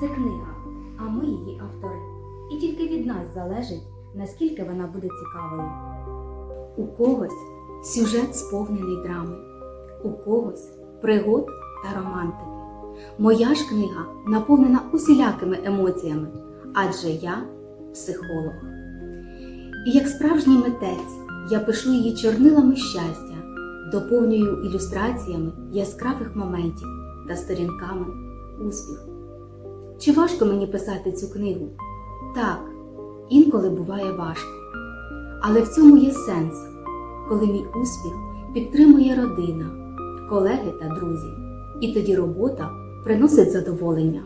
Це книга, а ми її автори. І тільки від нас залежить, наскільки вона буде цікавою. У когось сюжет сповнений драми, у когось пригод та романтики. Моя ж книга наповнена усілякими емоціями, адже я психолог. І як справжній митець я пишу її чорнилами щастя, доповнюю ілюстраціями яскравих моментів та сторінками успіху. Чи важко мені писати цю книгу? Так, інколи буває важко. Але в цьому є сенс, коли мій успіх підтримує родина, колеги та друзі, і тоді робота приносить задоволення.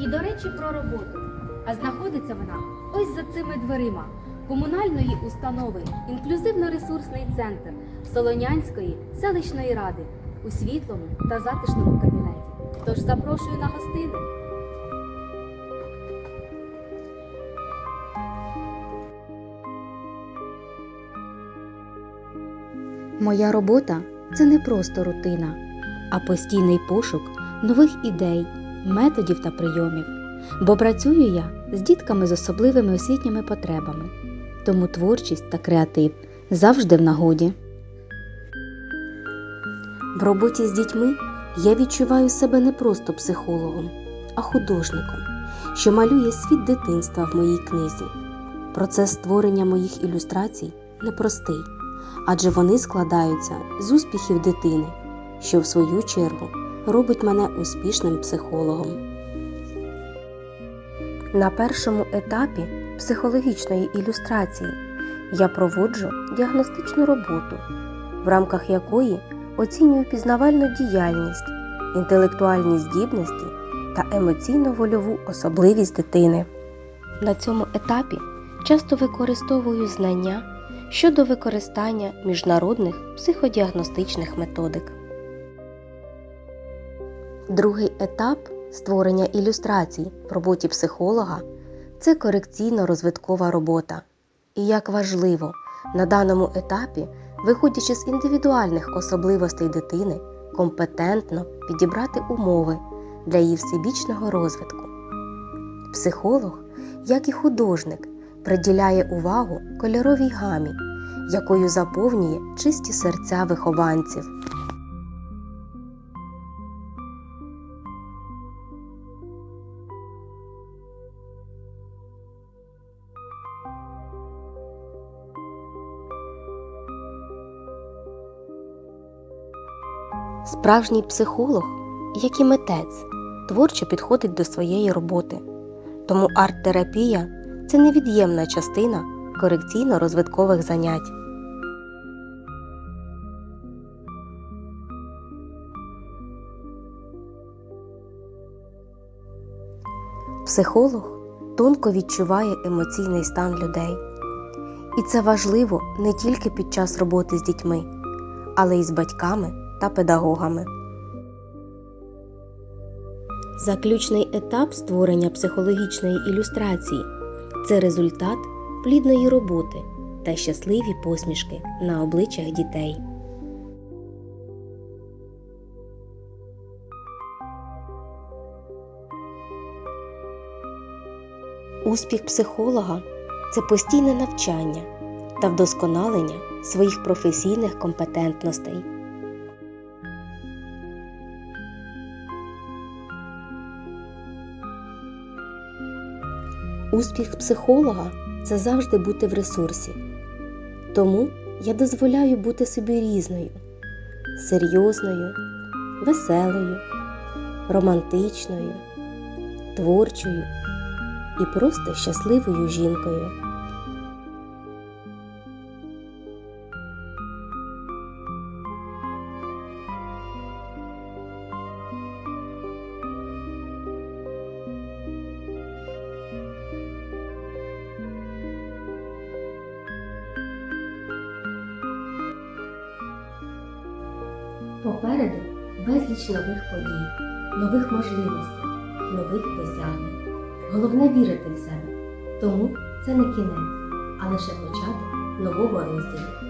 І до речі, про роботу. А знаходиться вона ось за цими дверима комунальної установи Інклюзивно-ресурсний центр Солонянської селищної ради у світлому та затишному кабінеті. Тож запрошую на гостини. Моя робота це не просто рутина, а постійний пошук нових ідей, методів та прийомів. Бо працюю я з дітками з особливими освітніми потребами, тому творчість та креатив завжди в нагоді. В роботі з дітьми я відчуваю себе не просто психологом, а художником, що малює світ дитинства в моїй книзі. Процес створення моїх ілюстрацій непростий, адже вони складаються з успіхів дитини, що в свою чергу робить мене успішним психологом. На першому етапі психологічної ілюстрації я проводжу діагностичну роботу, в рамках якої оцінюю пізнавальну діяльність, інтелектуальні здібності та емоційно-вольову особливість дитини. На цьому етапі часто використовую знання щодо використання міжнародних психодіагностичних методик. Другий етап створення ілюстрацій в роботі психолога це корекційно-розвиткова робота. І як важливо на даному етапі, виходячи з індивідуальних особливостей дитини, компетентно підібрати умови для її всебічного розвитку. Психолог, як і художник, приділяє увагу кольоровій гамі, якою заповнює чисті серця вихованців. Справжній психолог, як і митець, творчо підходить до своєї роботи. Тому арт-терапія це невід'ємна частина корекційно-розвиткових занять. Психолог тонко відчуває емоційний стан людей. І це важливо не тільки під час роботи з дітьми, але й з батьками та педагогами. Заключний етап створення психологічної ілюстрації це результат плідної роботи та щасливі посмішки на обличчях дітей. Успіх психолога це постійне навчання та вдосконалення своїх професійних компетентностей. Успіх психолога це завжди бути в ресурсі. Тому я дозволяю бути собі різною, серйозною, веселою, романтичною, творчою і просто щасливою жінкою. Попереду безліч нових подій, нових можливостей, нових досягнень. Головне вірити в себе. Тому це не кінець, а лише початок нового розділу.